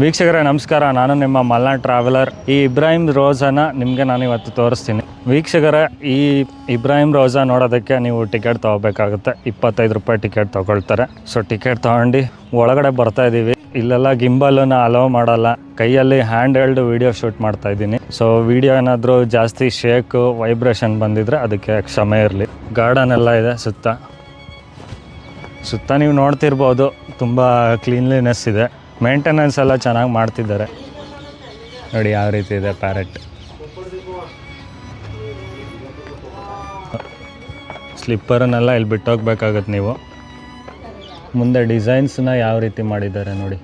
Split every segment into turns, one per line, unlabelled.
ವೀಕ್ಷಕರೇ, ನಮಸ್ಕಾರ. ನಾನು ನಿಮ್ಮ ಮಲ್ನಾಡ್ ಟ್ರಾವೆಲರ್ ಈ ಇಬ್ರಾಹಿಂ ರೋಜಾನ ನಿಮಗೆ ನಾನು ಇವತ್ತು ತೋರಿಸ್ತೀನಿ. ವೀಕ್ಷಕರೇ, ಈ ಇಬ್ರಾಹಿಂ ರೋಜಾ ನೋಡೋದಕ್ಕೆ ನೀವು ಟಿಕೆಟ್ ತೊಗೋಬೇಕಾಗುತ್ತೆ. ಇಪ್ಪತ್ತೈದು ರೂಪಾಯಿ ಟಿಕೆಟ್ ತೊಗೊಳ್ತಾರೆ. ಸೊ ಟಿಕೆಟ್ ತೊಗೊಂಡು ಒಳಗಡೆ ಬರ್ತಾ ಇದ್ದೀವಿ ಇಲ್ಲೆಲ್ಲ ಗಿಂಬಲನ್ನು ಅಲೋ ಮಾಡಲ್ಲ. ಕೈಯಲ್ಲಿ ಹ್ಯಾಂಡ್ ಹೆಲ್ಡ್ ವಿಡಿಯೋ ಶೂಟ್ ಮಾಡ್ತಾ ಇದ್ದೀನಿ ಸೊ ವಿಡಿಯೋ ಏನಾದರೂ ಜಾಸ್ತಿ ಶೇಕ್ ವೈಬ್ರೇಷನ್ ಬಂದಿದ್ರೆ ಅದಕ್ಕೆ ಕ್ಷಮೆ ಇರಲಿ. ಗಾರ್ಡನ್ ಎಲ್ಲ ಇದೆ ಸುತ್ತ. ಸುತ್ತ ನೀವು ನೋಡ್ತಿರ್ಬೋದು. ತುಂಬ ಕ್ಲೀನ್ಲಿನೆಸ್ ಇದೆ. ಮೇಂಟೆನೆನ್ಸ್ ಎಲ್ಲ ಚೆನ್ನಾಗಿ ಮಾಡ್ತಿದ್ದಾರೆ. ನೋಡಿ ಯಾವ ರೀತಿ ಇದೆ ಪ್ಯಾರೆಟ್ ಸ್ಲಿಪ್ಪರನ್ನೆಲ್ಲ ಇಲ್ಲಿ ಬಿಟ್ಟೋಗ್ಬೇಕಾಗತ್ತೆ ನೀವು. ಮುಂದೆ ಡಿಸೈನ್ಸ್ನ ಯಾವ ರೀತಿ ಮಾಡಿದ್ದಾರೆ ನೋಡಿ.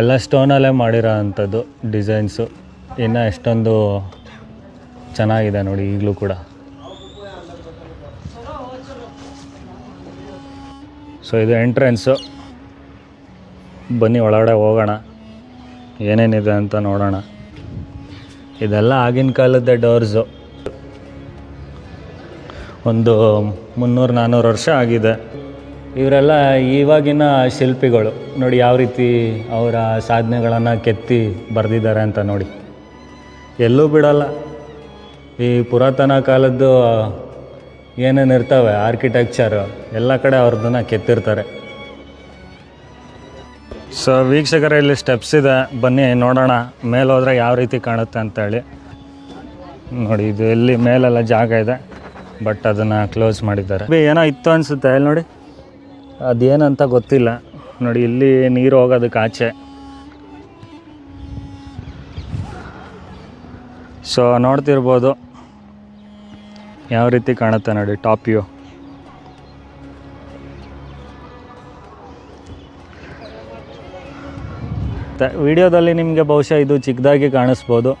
ಎಲ್ಲ ಸ್ಟೋನಲ್ಲೇ ಮಾಡಿರೋ ಅಂಥದ್ದು ಡಿಸೈನ್ಸು ಇನ್ನು ಎಷ್ಟೊಂದು ಚೆನ್ನಾಗಿದೆ ನೋಡಿ ಈಗಲೂ ಕೂಡ. ಸೊ ಇದು ಎಂಟ್ರೆನ್ಸು ಬನ್ನಿ ಒಳಗಡೆ ಹೋಗೋಣ. ಏನೇನಿದೆ ಅಂತ ನೋಡೋಣ. ಇದೆಲ್ಲ ಆಗಿನ ಕಾಲದ ಡೋರ್ಸು. ಒಂದು ಮುನ್ನೂರು ನಾನ್ನೂರು ವರ್ಷ ಆಗಿದೆ. ಇವರೆಲ್ಲ ಇವಾಗಿನ ಶಿಲ್ಪಿಗಳು. ನೋಡಿ ಯಾವ ರೀತಿ ಅವರ ಸಾಧನೆಗಳನ್ನು ಕೆತ್ತಿ ಬರೆದಿದ್ದಾರೆ ಅಂತ ನೋಡಿ. ಎಲ್ಲೂ ಬಿಡಲ್ಲ. ಈ ಪುರಾತನ ಕಾಲದ್ದು ಏನೇನು ಇರ್ತವೆ ಆರ್ಕಿಟೆಕ್ಚರ್ ಎಲ್ಲ ಕಡೆ ಅವ್ರದ್ದನ್ನು ಕೆತ್ತಿರ್ತಾರೆ. ಸೊ ವೀಕ್ಷಕರ, ಇಲ್ಲಿ ಸ್ಟೆಪ್ಸ್ ಇದೆ. ಬನ್ನಿ, ನೋಡೋಣ. ಮೇಲೆ ಹೋದರೆ ಯಾವ ರೀತಿ ಕಾಣುತ್ತೆ ಅಂತೇಳಿ. ನೋಡಿ, ಇದು ಇಲ್ಲಿ ಮೇಲೆಲ್ಲ ಜಾಗ ಇದೆ. ಬಟ್ ಅದನ್ನು ಕ್ಲೋಸ್ ಮಾಡಿದ್ದಾರೆ. ಏನೋ ಇತ್ತು ಅನಿಸುತ್ತೆ, ಇಲ್ಲಿ ನೋಡಿ. ಅದೇನಂತ ಗೊತ್ತಿಲ್ಲ. ನೋಡಿ, ಇಲ್ಲಿ ನೀರು ಹೋಗೋದಕ್ಕೆ ಆಚೆ. ಸೊ ನೋಡ್ತಿರ್ಬೋದು. ಯಾವ ರೀತಿ ಕಾಣುತ್ತೆ ನೋಡಿ ಟಾಪ್ ವ್ಯೂ ವಿಡಿಯೋದಲ್ಲಿ ನಿಮಗೆ ಬಹುಶಃ ಇದು ಚಿಕ್ಕದಾಗಿ ಕಾಣಿಸ್ಬೋದು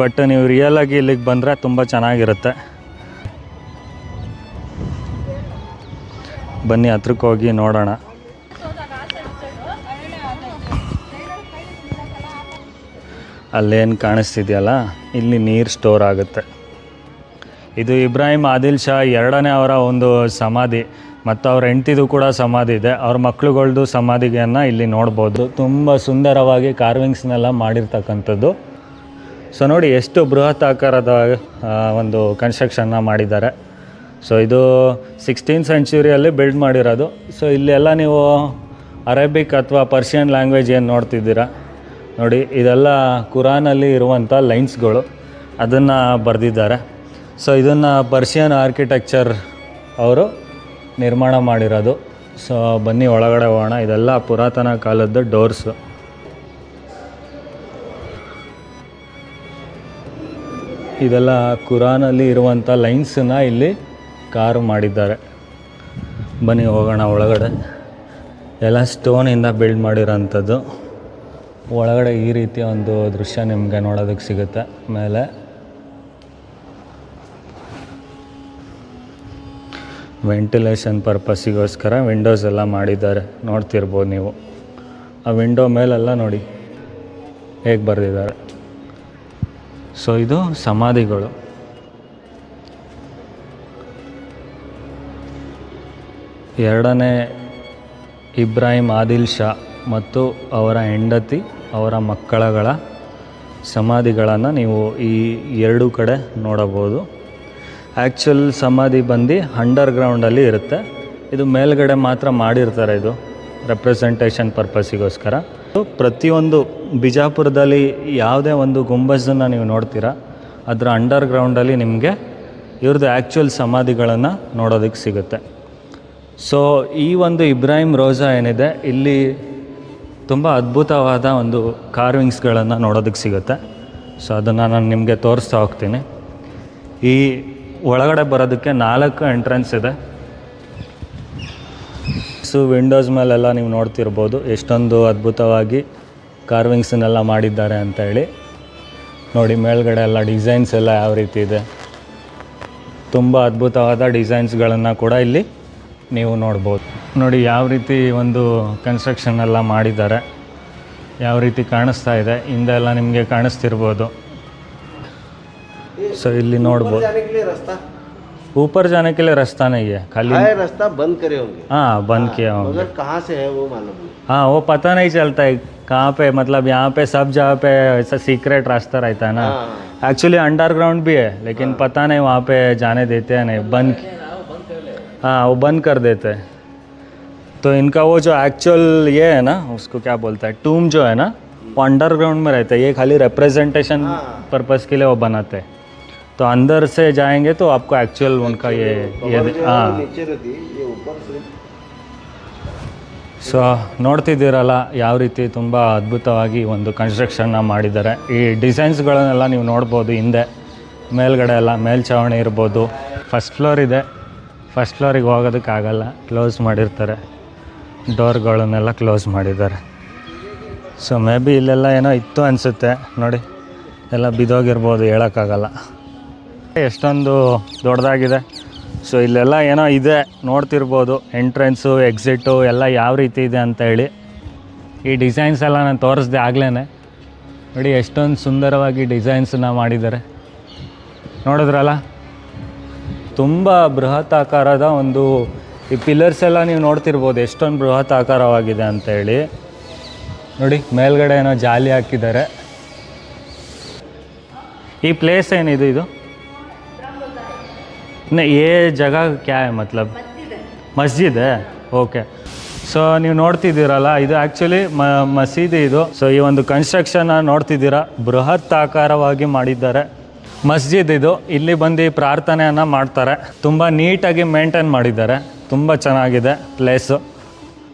ಬಟ್ ನೀವು ರಿಯಲಾಗಿ ಇಲ್ಲಿಗೆ ಬಂದರೆ ತುಂಬ ಚೆನ್ನಾಗಿರುತ್ತೆ. ಬನ್ನಿ ಹತ್ರಕ್ಕೆ ಹೋಗಿ ನೋಡೋಣ. ಅಲ್ಲೇನು ಕಾಣಿಸ್ತಿದೆಯಲ್ಲ, ಇಲ್ಲಿ ನೀರು ಸ್ಟೋರ್ ಆಗುತ್ತೆ. ಇದು ಇಬ್ರಾಹಿಂ ಆದಿಲ್ ಶಾ ಎರಡನೇ ಅವರ ಒಂದು ಸಮಾಧಿ. ಮತ್ತು ಅವ್ರ ಹೆಂಡ್ತಿದು ಕೂಡ ಸಮಾಧಿ ಇದೆ. ಅವ್ರ ಮಕ್ಳುಗಳ್ದು ಸಮಾಧಿಗೆಯನ್ನು ಇಲ್ಲಿ ನೋಡ್ಬೋದು. ತುಂಬ ಸುಂದರವಾಗಿ ಕಾರ್ವಿಂಗ್ಸ್ನೆಲ್ಲ ಮಾಡಿರ್ತಕ್ಕಂಥದ್ದು. ಸೊ ನೋಡಿ ಎಷ್ಟು ಬೃಹತ್ ಆಕಾರದ ಒಂದು ಕನ್ಸ್ಟ್ರಕ್ಷನ್ನ ಮಾಡಿದ್ದಾರೆ. ಸೊ ಇದು ಸಿಕ್ಸ್ಟೀನ್ ಸೆಂಚುರಿಯಲ್ಲಿ ಬಿಲ್ಡ್ ಮಾಡಿರೋದು. ಸೊ ಇಲ್ಲೆಲ್ಲ ನೀವು ಅರೇಬಿಕ್ ಅಥವಾ ಪರ್ಷಿಯನ್ ಲ್ಯಾಂಗ್ವೇಜ್ ಏನು ನೋಡ್ತಿದ್ದೀರಾ? ನೋಡಿ ಇದೆಲ್ಲ ಕುರಾನಲ್ಲಿ ಇರುವಂಥ ಲೈನ್ಸ್ಗಳು ಅದನ್ನು ಬರೆದಿದ್ದಾರೆ. ಸೊ ಇದನ್ನು ಪರ್ಷಿಯನ್ ಆರ್ಕಿಟೆಕ್ಚರ್ ಅವರು ನಿರ್ಮಾಣ ಮಾಡಿರೋದು. ಸೊ ಬನ್ನಿ ಒಳಗಡೆ ಹೋಗೋಣ. ಇದೆಲ್ಲ ಪುರಾತನ ಕಾಲದ ಡೋರ್ಸು ಇದೆಲ್ಲ ಕುರಾನಲ್ಲಿ ಇರುವಂಥ ಲೈನ್ಸನ್ನ ಇಲ್ಲಿ ಕಾರು ಮಾಡಿದ್ದಾರೆ. ಬನ್ನಿ ಹೋಗೋಣ ಒಳಗಡೆ. ಎಲ್ಲ ಸ್ಟೋನಿಂದ ಬಿಲ್ಡ್ ಮಾಡಿರೋಂಥದ್ದು. ಒಳಗಡೆ ಈ ರೀತಿಯ ಒಂದು ದೃಶ್ಯ ನಿಮಗೆ ನೋಡೋದಕ್ಕೆ ಸಿಗುತ್ತೆ. ಮೇಲೆ ವೆಂಟಿಲೇಷನ್ ಪರ್ಪಸ್ಸಿಗೋಸ್ಕರ ವಿಂಡೋಸ್ ಎಲ್ಲ ಮಾಡಿದ್ದಾರೆ. ನೋಡ್ತಿರ್ಬೋದು ನೀವು. ಆ ವಿಂಡೋ ಮೇಲೆಲ್ಲ ನೋಡಿ. ಹೇಗೆ ಬರೆದಿದ್ದಾರೆ. ಸೊ ಇದು ಸಮಾಧಿಗಳು. ಎರಡನೇ ಇಬ್ರಾಹಿಂ ಆದಿಲ್ ಶಾ ಮತ್ತು ಅವರ ಹೆಂಡತಿ, ಅವರ ಮಕ್ಕಳಗಳ ಸಮಾಧಿಗಳನ್ನು ನೀವು ಈ ಎರಡು ಕಡೆ ನೋಡಬಹುದು. ಆ್ಯಕ್ಚುಲ್ ಸಮಾಧಿ ಬಂದು ಅಂಡರ್ ಗ್ರೌಂಡಲ್ಲಿ ಇರುತ್ತೆ. ಇದು ಮೇಲ್ಗಡೆ ಮಾತ್ರ ಮಾಡಿರ್ತಾರೆ ಇದು ರೆಪ್ರೆಸೆಂಟೇಷನ್ ಪರ್ಪಸ್ಸಿಗೋಸ್ಕರ ಪ್ರತಿಯೊಂದು ಬಿಜಾಪುರದಲ್ಲಿ ಯಾವುದೇ ಒಂದು ಗುಂಬಜನ್ನು ನೀವು ನೋಡ್ತೀರಾ, ಅದರ ಅಂಡರ್ ಗ್ರೌಂಡಲ್ಲಿ ನಿಮಗೆ ಇವ್ರದ್ದು ಆ್ಯಕ್ಚುಯಲ್ ಸಮಾಧಿಗಳನ್ನು ನೋಡೋದಕ್ಕೆ ಸಿಗುತ್ತೆ. ಸೊ ಈ ಒಂದು ಇಬ್ರಾಹಿಂ ರೋಜಾ ಏನಿದೆ, ಇಲ್ಲಿ ತುಂಬ ಅದ್ಭುತವಾದ ಒಂದು ಕಾರ್ವಿಂಗ್ಸ್ಗಳನ್ನು ನೋಡೋದಕ್ಕೆ ಸಿಗುತ್ತೆ. ಸೊ ಅದನ್ನು ನಾನು ನಿಮಗೆ ತೋರಿಸ್ತಾ ಹೋಗ್ತೀನಿ. ಈ ಒಳಗಡೆ ಬರೋದಕ್ಕೆ ನಾಲ್ಕು ಎಂಟ್ರೆನ್ಸ್ ಇದೆ. ಸೊ ವಿಂಡೋಸ್ ಮೇಲೆಲ್ಲ ನೀವು ನೋಡ್ತಿರ್ಬೋದು ಎಷ್ಟೊಂದು ಅದ್ಭುತವಾಗಿ ಕಾರ್ವಿಂಗ್ಸನ್ನೆಲ್ಲ ಮಾಡಿದ್ದಾರೆ ಅಂತ ಹೇಳಿ. ನೋಡಿ, ಮೇಲ್ಗಡೆ ಎಲ್ಲ ಡಿಸೈನ್ಸ್ ಎಲ್ಲ ಯಾವ ರೀತಿ ಇದೆ. ತುಂಬ ಅದ್ಭುತವಾದ ಡಿಸೈನ್ಸ್ಗಳನ್ನು ಕೂಡ ಇಲ್ಲಿ ನೀವು ನೋಡ್ಬೋದು. ನೋಡಿ, ಯಾವ ರೀತಿ ಒಂದು ಕನ್ಸ್ಟ್ರಕ್ಷನ್ ಎಲ್ಲ ಮಾಡಿದ್ದಾರೆ. ಯಾವ ರೀತಿ ಕಾಣಿಸ್ತಾ ಇದೆ. ಹಿಂದೆಲ್ಲ ನಿಮಗೆ ಕಾಣಿಸ್ತಿರ್ಬೋದು. सर इली बोल।
जाने के लिए रास्ता?
ऊपर जाने के लिए रास्ता नहीं है खाली
रास्ता बंद करे होंगे।
हाँ बंद हाँ, किया होंगे।
मगर कहाँ से है वो मालूम
हाँ वो पता नहीं चलता है कहाँ पे मतलब यहाँ पे सब जगह पे ऐसा सीक्रेट रास्ता रहता है ना।
हाँ।
एक्चुअली अंडरग्राउंड भी है लेकिन हाँ। पता नहीं वहाँ पे जाने देते हैं नहीं। बंद हाँ वो बंद कर देते हैं। तो इनका वो जो एक्चुअल ये है ना उसको क्या बोलता है टूम जो है ना वो अंडरग्राउंड में रहता है। ये खाली रिप्रेजेंटेशन पर्पज़ के लिए वो बनाते हैं। तो अंदर से जाएंगे तो आपको एक्चुअल उनका ये ये
कमर जो है वो
हाँ
नीचे रहती ये ऊपर सिर्फ
ಸೊ ನೋಡ್ತಿದ್ದೀರಲ್ಲ ಯಾವ ರೀತಿ ತುಂಬ ಅದ್ಭುತವಾಗಿ ಒಂದು ಕನ್ಸ್ಟ್ರಕ್ಷನ್ನ ಮಾಡಿದ್ದಾರೆ ಈ ಡಿಸೈನ್ಸ್ಗಳನ್ನೆಲ್ಲ ನೀವು ನೋಡ್ಬೋದು ಹಿಂದೆ ಮೇಲ್ಗಡೆ ಎಲ್ಲ ಮೇಲ್ಛಾವಣಿ ಇರ್ಬೋದು ಫಸ್ಟ್ ಫ್ಲೋರ್ ಇದೆ ಫಸ್ಟ್ ಫ್ಲೋರಿಗೆ ಹೋಗೋದಕ್ಕಾಗಲ್ಲ ಕ್ಲೋಸ್ ಮಾಡಿರ್ತಾರೆ ಡೋರ್ಗಳನ್ನೆಲ್ಲ ಕ್ಲೋಸ್ ಮಾಡಿದ್ದಾರೆ ಸೊ ಮೇ ಬಿ ಇಲ್ಲೆಲ್ಲ ಏನೋ ಇತ್ತು ಅನಿಸುತ್ತೆ ನೋಡಿ ಎಲ್ಲ ಬಿದ್ದೋಗಿರ್ಬೋದು ಹೇಳೋಕ್ಕಾಗಲ್ಲ ಎಷ್ಟೊಂದು ದೊಡ್ಡದಾಗಿದೆ. ಸೊ ಇಲ್ಲೆಲ್ಲ ಏನೋ ಇದೆ, ನೋಡ್ತಿರ್ಬೋದು. ಎಂಟ್ರೆನ್ಸು ಎಕ್ಸಿಟು ಎಲ್ಲ ಯಾವ ರೀತಿ ಇದೆ ಅಂತ ಹೇಳಿ. ಈ ಡಿಸೈನ್ಸ್ ಎಲ್ಲ ನಾನು ತೋರಿಸ್ದೆ ಆಗ್ಲೇ ನೋಡಿ, ಎಷ್ಟೊಂದು ಸುಂದರವಾಗಿ ಡಿಸೈನ್ಸನ್ನ ಮಾಡಿದ್ದಾರೆ. ನೋಡಿದ್ರಲ್ಲ? ತುಂಬ ಬೃಹತ್ ಆಕಾರದ ಒಂದು ಈ ಪಿಲ್ಲರ್ಸ್ ಎಲ್ಲ ನೀವು ನೋಡ್ತಿರ್ಬೋದು, ಎಷ್ಟೊಂದು ಬೃಹತ್ ಆಕಾರವಾಗಿದೆ ಅಂತ ಹೇಳಿ. ನೋಡಿ, ಮೇಲ್ಗಡೆ ಏನೋ ಜಾಲಿ ಹಾಕಿದ್ದಾರೆ. ಈ ಪ್ಲೇಸ್ ಏನಿದು ಇದು? नहीं ये जगह क्या है मतलब ಮಸ್ಜಿದ್ ಓಕೆ ಸೊ ನೀವು ನೋಡ್ತಿದ್ದೀರಲ್ಲ ಇದು ಆ್ಯಕ್ಚುಲಿ ಮ ಮಸೀದಿ ಇದು ಸೊ ಈ ಒಂದು ಕನ್ಸ್ಟ್ರಕ್ಷನ್ ನೋಡ್ತಿದ್ದೀರಾ ಬೃಹತ್ ಆಕಾರವಾಗಿ ಮಾಡಿದ್ದಾರೆ ಮಸ್ಜಿದ್ ಇದು ಇಲ್ಲಿ ಬಂದು ಪ್ರಾರ್ಥನೆಯನ್ನು ಮಾಡ್ತಾರೆ ತುಂಬ ನೀಟಾಗಿ ಮೇಂಟೈನ್ ಮಾಡಿದ್ದಾರೆ ತುಂಬ ಚೆನ್ನಾಗಿದೆ ಪ್ಲೇಸು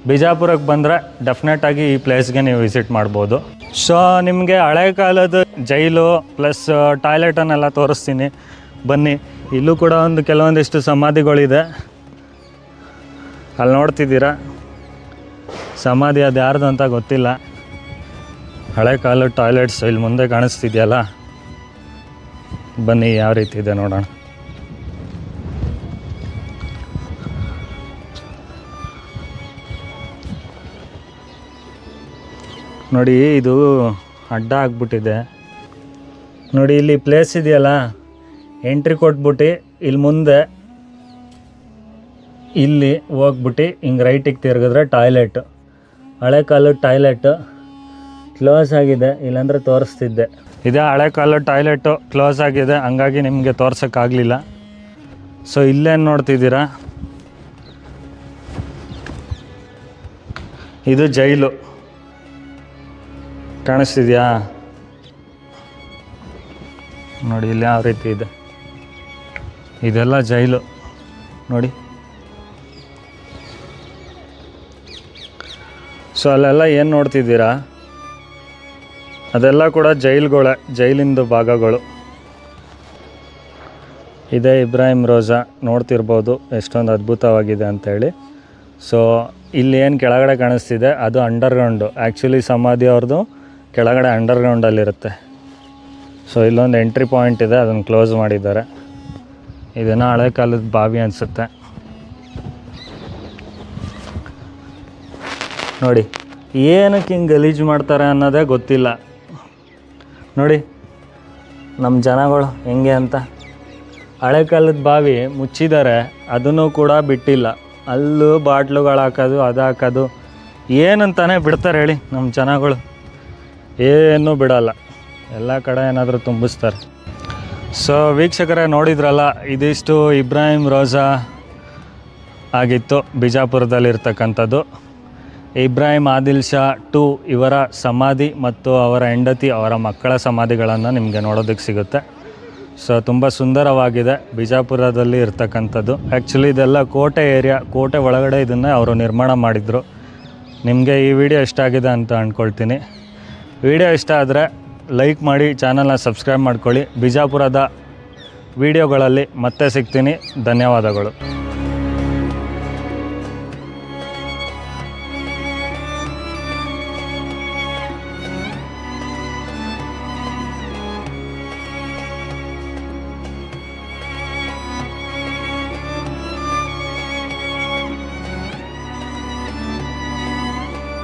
ಬಿಜಾಪುರಕ್ಕೆ ಬಂದರೆ ಡೆಫಿನೆಟಾಗಿ ಈ ಪ್ಲೇಸ್ಗೆ ನೀವು ವಿಸಿಟ್ ಮಾಡ್ಬೋದು ಸೊ ನಿಮಗೆ ಹಳೆ ಕಾಲದ ಜೈಲು ಪ್ಲಸ್ ಟಾಯ್ಲೆಟನ್ನೆಲ್ಲ ತೋರಿಸ್ತೀನಿ ಬನ್ನಿ ಇಲ್ಲೂ ಕೂಡ ಒಂದು ಕೆಲವೊಂದಿಷ್ಟು ಸಮಾಧಿಗಳಿದೆ. ಅಲ್ಲಿ ನೋಡ್ತಿದ್ದೀರಾ? ಸಮಾಧಿ ಅದು ಯಾರ್ದು ಅಂತ ಗೊತ್ತಿಲ್ಲ. ಹಳೆ ಕಾಲದ ಟಾಯ್ಲೆಟ್ಸ್ ಇಲ್ಲಿ ಮುಂದೆ ಕಾಣಿಸ್ತಿದೆಯಲ್ಲ? ಬನ್ನಿ, ಯಾವ ರೀತಿ ಇದೆ ನೋಡೋಣ. ನೋಡಿ, ಇದು ಅಡ್ಡ ಆಗ್ಬಿಟ್ಟಿದೆ. ನೋಡಿ, ಇಲ್ಲಿ ಪ್ಲೇಸ್ ಇದೆಯಲ್ಲ? ಎಂಟ್ರಿ ಕೊಟ್ಬಿಟ್ಟು ಇಲ್ಲಿ ಮುಂದೆ ಇಲ್ಲಿ ಹೋಗ್ಬಿಟ್ಟು ಹಿಂಗೆ ರೈಟಿಗೆ ತಿರುಗಿದ್ರೆ ಟಾಯ್ಲೆಟ್ ಹಳೆ ಕಾಲದ ಟಾಯ್ಲೆಟ್ ಕ್ಲೋಸ್ ಆಗಿದೆ, ಇಲ್ಲಾಂದರೆ ತೋರಿಸ್ತಿದ್ದೆ. ಇದೇ ಹಳೆ ಕಾಲದ ಟಾಯ್ಲೆಟು ಕ್ಲೋಸ್ ಆಗಿದೆ, ಹಂಗಾಗಿ ನಿಮಗೆ ತೋರ್ಸೋಕ್ಕಾಗಲಿಲ್ಲ ಸೊ ಇಲ್ಲೇನು ನೋಡ್ತಿದ್ದೀರಾ? ಇದು ಜೈಲು. ಕಾಣಿಸ್ತಿದ್ಯಾ? ನೋಡಿ, ಇಲ್ಲಿ ಯಾವ ರೀತಿ ಇದೆ. ಇದೆಲ್ಲ ಜೈಲು. ನೋಡಿ. ಸೊ ಅಲ್ಲೆಲ್ಲ ಏನು ನೋಡ್ತಿದ್ದೀರಾ? ಅದೆಲ್ಲ ಕೂಡ ಜೈಲ್ಗಳೇ, ಜೈಲಿಂದು ಭಾಗಗಳು. ಇದೇ ಇಬ್ರಾಹಿಂ ರೋಜಾ ನೋಡ್ತಿರ್ಬೋದು, ಎಷ್ಟೊಂದು ಅದ್ಭುತವಾಗಿದೆ ಅಂತೇಳಿ. ಸೊ ಇಲ್ಲಿ ಏನು ಕೆಳಗಡೆ ಕಾಣಿಸ್ತಿದೆ, ಅದು ಅಂಡರ್ಗ್ರೌಂಡು ಆ್ಯಕ್ಚುಲಿ ಸಮಾಧಿ ಅವ್ರದ್ದು ಕೆಳಗಡೆ ಅಂಡರ್ಗ್ರೌಂಡಲ್ಲಿರುತ್ತೆ ಸೊ ಇಲ್ಲೊಂದು ಎಂಟ್ರಿ ಪಾಯಿಂಟ್ ಇದೆ ಅದನ್ನು ಕ್ಲೋಸ್ ಮಾಡಿದ್ದಾರೆ. ಇದನ್ನು ಹಳೆ ಕಾಲದ ಬಾವಿ ಅನಿಸುತ್ತೆ. ನೋಡಿ, ಏನಕ್ಕೆ ಹಿಂಗೆ ಗಲೀಜು ಮಾಡ್ತಾರೆ ಅನ್ನೋದೇ ಗೊತ್ತಿಲ್ಲ. ನೋಡಿ ನಮ್ಮ ಜನಗಳು ಹೆಂಗೆ ಅಂತ. ಹಳೆ ಕಾಲದ ಬಾವಿ ಮುಚ್ಚಿದ್ದಾರೆ ಅದನ್ನು ಕೂಡ ಬಿಟ್ಟಿಲ್ಲ. ಅಲ್ಲೂ ಬಾಟ್ಲುಗಳು ಹಾಕೋದು, ಅದು ಹಾಕೋದು. ಏನಂತಾನೆ ಬಿಡ್ತಾರೆ ಹೇಳಿ ನಮ್ಮ ಜನಗಳು. ಏನೂ ಬಿಡಲ್ಲ. ಎಲ್ಲ ಕಡೆ ಏನಾದರೂ ತುಂಬಿಸ್ತಾರೆ. ಸೊ ವೀಕ್ಷಕರೇ ನೋಡಿದ್ರಲ್ಲ, ಇದಿಷ್ಟು ಇಬ್ರಾಹಿಂ ರೋಜಾ ಆಗಿತ್ತು ಬಿಜಾಪುರದಲ್ಲಿರ್ತಕ್ಕಂಥದ್ದು. ಇಬ್ರಾಹಿಂ ಆದಿಲ್ ಶಾ ಟು ಇವರ ಸಮಾಧಿ ಮತ್ತು ಅವರ ಹೆಂಡತಿ, ಅವರ ಮಕ್ಕಳ ಸಮಾಧಿಗಳನ್ನು ನಿಮಗೆ ನೋಡೋದಕ್ಕೆ ಸಿಗುತ್ತೆ. ಸೊ ತುಂಬ ಸುಂದರವಾಗಿದೆ ಬಿಜಾಪುರದಲ್ಲಿ ಇರ್ತಕ್ಕಂಥದ್ದು. ಆ್ಯಕ್ಚುಲಿ ಇದೆಲ್ಲ ಕೋಟೆ ಏರಿಯಾ, ಕೋಟೆ ಒಳಗಡೆ ಇದನ್ನು ಅವರು ನಿರ್ಮಾಣ ಮಾಡಿದರು. ನಿಮಗೆ ಈ ವಿಡಿಯೋ ಇಷ್ಟ ಆಗಿದೆ ಅಂತ ಅಂದ್ಕೊಳ್ತೀನಿ ವಿಡಿಯೋ ಇಷ್ಟ ಆದರೆ ಲೈಕ್ ಮಾಡಿ ಚಾನಲ್ನ ಸಬ್ಸ್ಕ್ರೈಬ್ ಮಾಡ್ಕೊಳ್ಳಿ. ಬಿಜಾಪುರದ ವಿಡಿಯೋಗಳಲ್ಲಿ ಮತ್ತೆ ಸಿಗ್ತೀನಿ. ಧನ್ಯವಾದಗಳು.